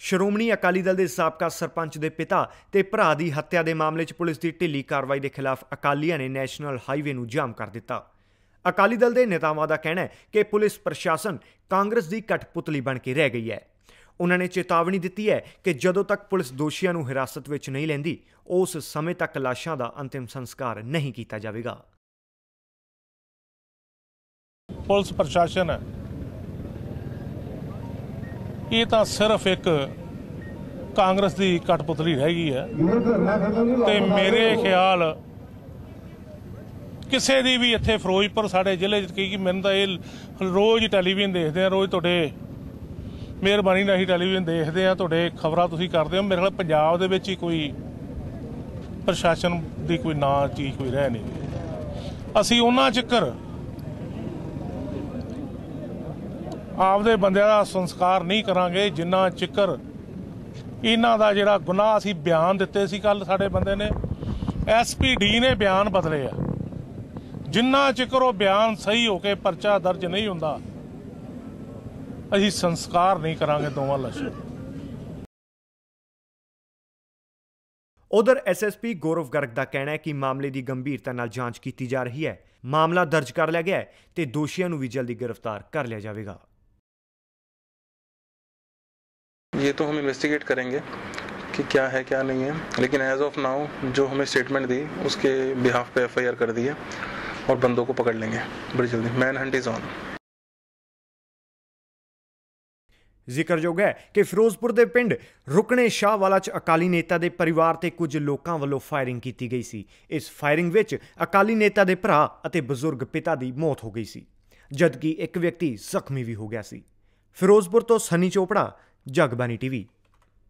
ਸ਼੍ਰੋਮਣੀ ਅਕਾਲੀ ਦਲ ਦੇ ਸਾਬਕਾ ਸਰਪੰਚ ਦੇ ਪਿਤਾ ਤੇ ਭਰਾ ਦੀ ਹੱਤਿਆ ਦੇ ਮਾਮਲੇ 'ਚ ਪੁਲਿਸ ਦੀ ਢਿੱਲੀ ਕਾਰਵਾਈ ਦੇ ਖਿਲਾਫ ਅਕਾਲੀਆਂ ਨੇ ਨੈਸ਼ਨਲ ਹਾਈਵੇ ਨੂੰ ਜਾਮ ਕਰ ਦਿੱਤਾ। ਅਕਾਲੀ ਦਲ ਦੇ ਨੇਤਾਵਾਂ ਦਾ ਕਹਿਣਾ ਹੈ ਕਿ ਪੁਲਿਸ ਪ੍ਰਸ਼ਾਸਨ ਕਾਂਗਰਸ ਦੀ ਕਠਪੁਤਲੀ ਬਣ ਕੇ ਰਹਿ ਗਈ ਹੈ। ਉਹਨਾਂ ਨੇ ਚੇਤਾਵਨੀ ਦਿੱਤੀ ਹੈ ਕਿ ਜਦੋਂ ਤੱਕ ਪੁਲਿਸ ਦੋਸ਼ੀਆਂ ਨੂੰ ਹਿਰਾਸਤ ਵਿੱਚ ਨਹੀਂ ਲੈਂਦੀ, ਉਸ ਸਮੇਂ ਤੱਕ ਲਾਸ਼ਾਂ ਦਾ ਅੰਤਿਮ ਸੰਸਕਾਰ ਨਹੀਂ ਕੀਤਾ ਜਾਵੇਗਾ। ਪੁਲਿਸ ਪ੍ਰਸ਼ਾਸਨ ਇਹ ਤਾਂ ਸਿਰਫ ਇੱਕ ਕਾਂਗਰਸ ਦੀ ਕਟਪੁਤਲੀ ਰਹਿ ਗਈ ਹੈ। ਤੇ ਮੇਰੇ ਖਿਆਲ ਕਿਸੇ ਦੀ ਵੀ ਇੱਥੇ ਫਿਰੋਜ਼ਪੁਰ ਸਾਡੇ ਜ਼ਿਲ੍ਹੇ 'ਚ ਕੀ ਮੈਨੂੰ ਤਾਂ ਇਹ ਰੋਜ਼ ਟੈਲੀਵਿਜ਼ਨ ਦੇਖਦੇ ਆ, ਰੋਜ਼ ਤੁਹਾਡੇ ਮਿਹਰਬਾਨੀ ਨਾਲ ਹੀ ਟੈਲੀਵਿਜ਼ਨ ਦੇਖਦੇ ਆ, ਤੁਹਾਡੇ ਖਬਰਾਂ ਤੁਸੀਂ ਕਰਦੇ ਹੋ। ਮੇਰੇ ਖਿਆਲ ਪੰਜਾਬ ਦੇ ਵਿੱਚ ਹੀ ਕੋਈ ਪ੍ਰਸ਼ਾਸਨ ਦੀ ਕੋਈ ਨਾ ਚੀਜ਼ ਕੋਈ ਰਹਿ ਨਹੀਂ ਅਸੀਂ ਉਹਨਾਂ ਚੱਕਰ ਆਪਦੇ ਬੰਦਿਆਂ ਦਾ ਸੰਸਕਾਰ ਨਹੀਂ ਕਰਾਂਗੇ, ਜਿੰਨਾ ਚਿਕਰ ਇਹਨਾਂ ਦਾ ਜਿਹੜਾ ਗੁਨਾਹ ਅਸੀਂ ਬਿਆਨ ਦਿੱਤੇ ਸੀ ਕੱਲ ਸਾਡੇ ਬੰਦੇ ਨੇ ਐਸਪੀਡੀ ਨੇ ਬਿਆਨ ਬਦਲੇ ਆ। ਜਿੰਨਾ ਚਿਕਰ ਉਹ ਬਿਆਨ ਸਹੀ ਹੋ ਕੇ ਪਰਚਾ ਦਰਜ ਨਹੀਂ ਹੁੰਦਾ, ਅਸੀਂ ਸੰਸਕਾਰ ਨਹੀਂ ਕਰਾਂਗੇ ਦੋਵਾਂ ਲਾਸ਼ਾਂ ਉਧਰ ਐਸਐਸਪੀ ਗੌਰਵ ਗਰਗ ਦਾ ਕਹਿਣਾ ਹੈ ਕਿ ਮਾਮਲੇ ਦੀ ਗੰਭੀਰਤਾ ਨਾਲ ਜਾਂਚ ਕੀਤੀ ਜਾ ਰਹੀ ਹੈ। ਮਾਮਲਾ ਦਰਜ ਕਰ ਲਿਆ ਗਿਆ ਹੈ ਤੇ ਦੋਸ਼ੀਆਂ ਨੂੰ ਵੀ ਜਲਦੀ ਗ੍ਰਿਫਤਾਰ ਕਰ ਲਿਆ ਜਾਵੇਗਾ। ये तो हम इन्वेस्टिगेट करेंगे कि क्या है क्या नहीं है लेकिन एज ऑफ नाउ जो हमें स्टेटमेंट दी उसके बिहाफ पे एफआईआर कर दी है और बंदों को पकड़ लेंगे बड़ी जल्दी मैन हंट इज ऑन ਜ਼ਿਕਰਯੋਗ ਹੈ ਕਿ ਫਿਰੋਜ਼ਪੁਰ ਦੇ ਪਿੰਡ ਰੁਕਣੇ ਸ਼ਾਹ ਵਾਲਾ ਚ ਅਕਾਲੀ ਨੇਤਾ ਦੇ ਪਰਿਵਾਰ ਤੇ ਕੁਝ ਲੋਕਾਂ ਵੱਲੋਂ ਫਾਇਰਿੰਗ ਕੀਤੀ ਗਈ ਸੀ ਇਸ ਫਾਇਰਿੰਗ ਵਿੱਚ ਅਕਾਲੀ ਨੇਤਾ ਦੇ ਭਰਾ ਅਤੇ ਬਜ਼ੁਰਗ ਪਿਤਾ ਦੀ ਮੌਤ ਹੋ ਗਈ ਸੀ ਜਦਕਿ ਇੱਕ ਵਿਅਕਤੀ ਜ਼ਖਮੀ ਵੀ ਹੋ ਗਿਆ ਸੀ ਫਿਰੋਜ਼ਪੁਰ ਤੋਂ ਸਨੀ ਚੋਪੜਾ ਜਗਬਾਨੀ ਟੀਵੀ